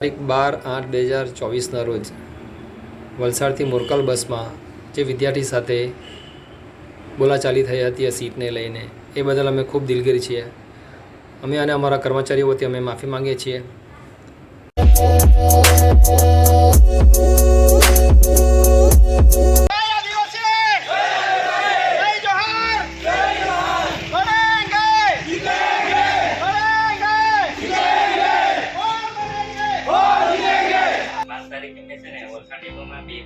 તારીખ બાર આઠ બે હજાર ચોવીસના રોજ વલસાડથી મોરકલ બસમાં જે વિદ્યાર્થી સાથે બોલાચાલી થઈ હતી આ સીટને લઈને, એ બદલ અમે ખૂબ દિલગીર છીએ. અમે અને અમારા કર્મચારીઓ વતી અમે માફી માંગીએ છીએ. તારીખે કે છે ને વલસાડ ડેપોમાં બી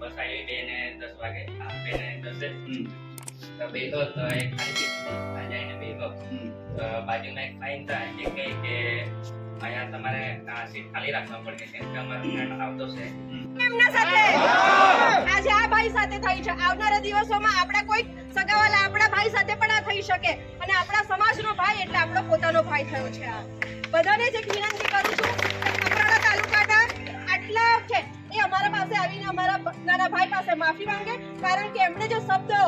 બસ આવી બે ને દસ વાગે આ બે ને દસે તો બે તો તો એક ખાલી આ જઈને બે તો. બાજુમાં એક ભાઈ હતા એ કહે કે અહીંયા તમારે આ સીટ ખાલી રાખવા પડશે કેમ કે અમારો ફ્રેન્ડ આવતો છે. એમના સાથે. આજે આ ભાઈ સાથે થઈ છે. આવનારા દિવસોમાં આપણા કોઈ સગાવાલા આપણા ભાઈ સાથે પણ આ થઈ શકે. અને આપણા સમાજનો ભાઈ એટલે આપણો પોતાનો ભાઈ થયો છે આ. બધાને જ એક વિનંતી કરું છું કે કપરાડા તાલુકાના આવીને અમારા નાના ભાઈ પાસે માફી માંગે, કારણ કે એમણે જે શબ્દો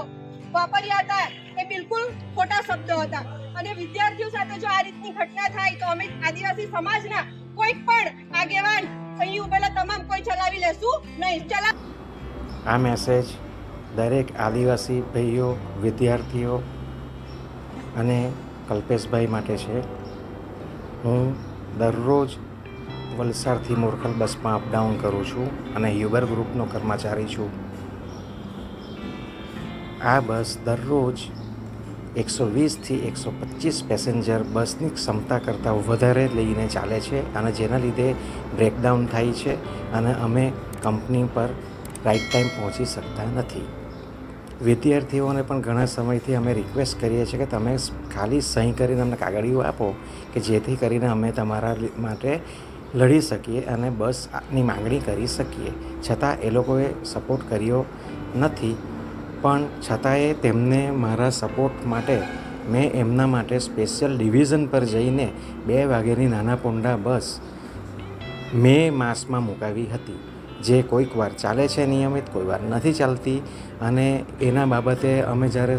વાપર્યા હતા, એ બિલકુલ ખોટા શબ્દો હતા. અને વિદ્યાર્થીઓ સાથે જો આ રીતની ઘટના થાય, તો અમે આદિવાસી સમાજના કોઈ પણ આગેવાન અહીં ઉભેલા તમામ કોઈ ચલાવી લેશું નહીં. ચલા આ મેસેજ દરેક આદિવાસી ભાઈઓ, વિદ્યાર્થીઓ અને કલ્પેશભાઈ માટે છે. હું દરરોજ વલસાડથી મોરખલ બસમાં અપડાઉન કરું છું અને યુબર ગ્રુપનો કર્મચારી છું. આ બસ દરરોજ એકસો વીસથી એકસો પચીસ પેસેન્જર બસની ક્ષમતા કરતાં વધારે લઈને ચાલે છે અને જેના લીધે બ્રેકડાઉન થાય છે અને અમે કંપની પર રાઈટ ટાઈમ પહોંચી શકતા નથી. વિદ્યાર્થીઓને પણ ઘણા સમયથી અમે રિક્વેસ્ટ કરીએ છીએ કે તમે ખાલી સહી કરીને અમને કાગળીઓ આપો કે જેથી કરીને અમે તમારા માટે લડી શકીએ અને બસની માંગણી કરી શકીએ. છતાં એ લોકોએ સપોર્ટ કર્યો નથી, પણ છતાંય તેમને મારા સપોર્ટ માટે, મેં એમના માટે સ્પેશિયલ ડિવિઝન પર જઈને બે વાગ્યાની નાના પોંડા બસ મે માસમાં મુકાવી હતી, જે કોઈક વાર ચાલે છે નિયમિત, કોઈ વાર નથી ચાલતી. અને એના બાબતે અમે જ્યારે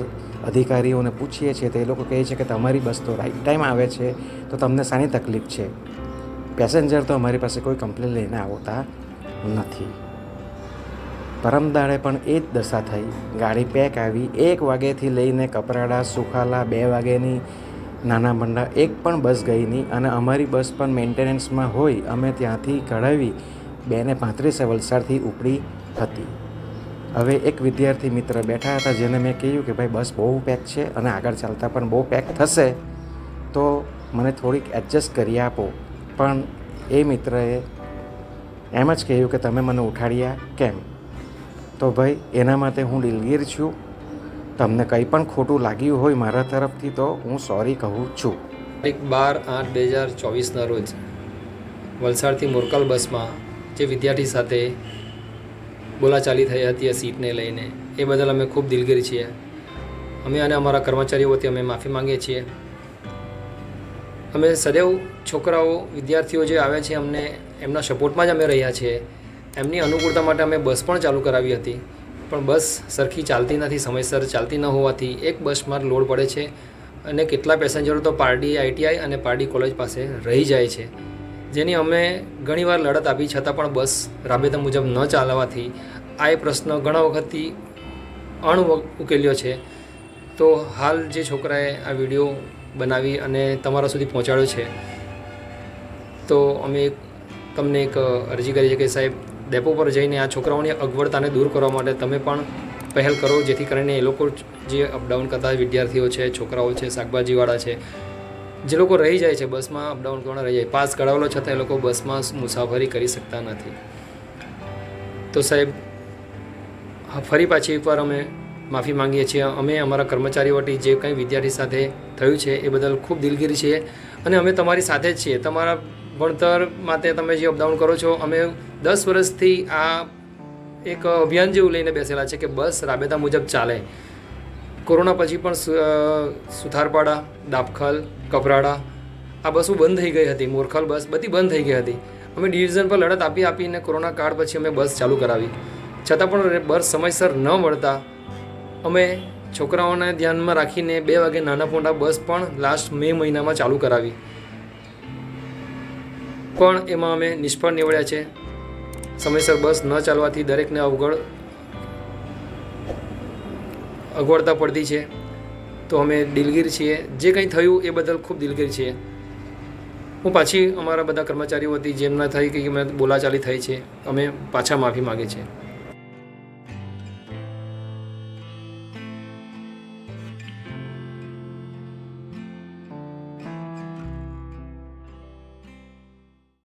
અધિકારીઓને પૂછીએ છીએ, તો એ લોકો કહે છે કે તમારી બસ તો રાઈટ ટાઈમ આવે છે, તો તમને શાની તકલીફ છે? પેસેન્જર તો અમારી પાસે કોઈ કમ્પ્લેન લઈને આવતા નથી. પરમ દાડે પણ એ જ દશા થઈ. ગાડી પેક આવી, એક વાગ્યાથી લઈને કપરાડા, સુખાલા, બે વાગ્યાની, નાના મંડા, એક પણ બસ ગઈ નહીં અને અમારી બસ પણ મેન્ટેનન્સમાં હોય. અમે ત્યાંથી કઢાવી, બેને પાંત્રીસે વલસાડથી ઉપડી હતી. હવે એક વિદ્યાર્થી મિત્ર બેઠા હતા જેને મેં કહ્યું કે ભાઈ બસ બહુ પેક છે અને આગળ ચાલતા પણ બહુ પેક થશે, તો મને થોડીક એડજસ્ટ કરી આપો. પણ એ મિત્રએ એમ જ કહ્યું કે તમે મને ઉઠાડ્યા કેમ? તો ભાઈ, એના માટે હું દિલગીર છું. તમને કંઈ પણ ખોટું લાગ્યું હોય મારા તરફથી તો હું સોરી કહું છું. તારીખ બાર આઠ બે હજાર ચોવીસના રોજ વલસાડથી મોરકલ બસમાં જે વિદ્યાર્થી સાથે બોલાચાલી થઈ હતી સીટને લઈને, એ બદલ અમે ખૂબ દિલગીર છીએ. અમે અને અમારા કર્મચારીઓ વતી અમે માફી માંગીએ છીએ. અમે સદૈવ છોકરાઓ, વિદ્યાર્થીઓ જે આવે છે, અમને એમના સપોર્ટમાં જ અમે રહ્યા છીએ. એમની અનુકૂળતા માટે અમે બસ પણ ચાલુ કરાવી હતી. પણ બસ સરખી ચાલતી નથી, સમયસર ચાલતી ન હોવાથી એક બસમાં લોડ પડે છે અને કેટલા પેસેન્જરો તો પારડી આઈટીઆઈ અને પારડી કોલેજ પાસે રહી જાય છે. જેની અમે ઘણીવાર લડત આપી, છતાં પણ બસ રાબેતા મુજબ ન ચાલવાથી આ એ પ્રશ્ન ઘણા વખતથી અણ ઉકેલ્યો છે. તો હાલ જે છોકરાએ આ વીડિયો બનાવી અને તમારા સુધી પહોંચાડ્યો છે. તો અમે તમને એક અરજી કરી છે કે સાહેબ, ડેપો પર જઈને આ છોકરાઓની અગવડતાને દૂર કરવા માટે તમે પણ પહેલ કરો, જેથી કરીને એ લોકો જે અપડાઉન કરતા વિદ્યાર્થીઓ છે, છોકરાઓ છે, શાકભાજીવાળા છે, જે લોકો રહી જાય છે બસમાં, અપડાઉન કરવાના રહી જાય. પાસ કઢાવેલો છતાં એ લોકો બસમાં મુસાફરી કરી શકતા નથી. તો સાહેબ ફરી પાછી એકવાર અમે માફી માંગીએ છીએ. અમે અમારા કર્મચારીઓ વટી જે કંઈ વિદ્યાર્થી સાથે થયું છે એ બદલ ખૂબ દિલગીર છીએ અને અમે તમારી સાથે જ છીએ. તમારા ભણતર માટે તમે જે અપડાઉન કરો છો, અમે દસ વર્ષથી આ એક અભિયાન જેવું લઈને બેસેલા છે કે બસ રાબેતા મુજબ ચાલે. કોરોના પછી પણ સુથારપાડા દાપખલ કપરાડા આ બસો બંધ થઈ ગઈ હતી. મોરખલ બસ બધી બંધ થઈ ગઈ હતી. અમે ડિવિઝન પર લડત આપી આપીને કોરોના કાળ પછી અમે બસ ચાલુ કરાવી. છતાં પણ બસ સમયસર ન મળતા અમે છોકરાઓને ધ્યાનમાં રાખીને બે વાગે નાના મોટા બસ પણ લાસ્ટ મે મહિનામાં ચાલુ કરાવી. પણ એમાં અમે નિષ્ફળ નીવડ્યા છે. સમયસર બસ ન ચાલવાથી દરેકને અવગડ અગવડતા પડતી છે. તો અમે દિલગીર છીએ. જે કંઈ થયું એ બદલ ખૂબ દિલગીર છીએ. હું પાછી અમારા બધા કર્મચારીઓ હતી જેમના થઈ કે બોલાચાલી થઈ છે. અમે પાછા માફી માગીએ છીએ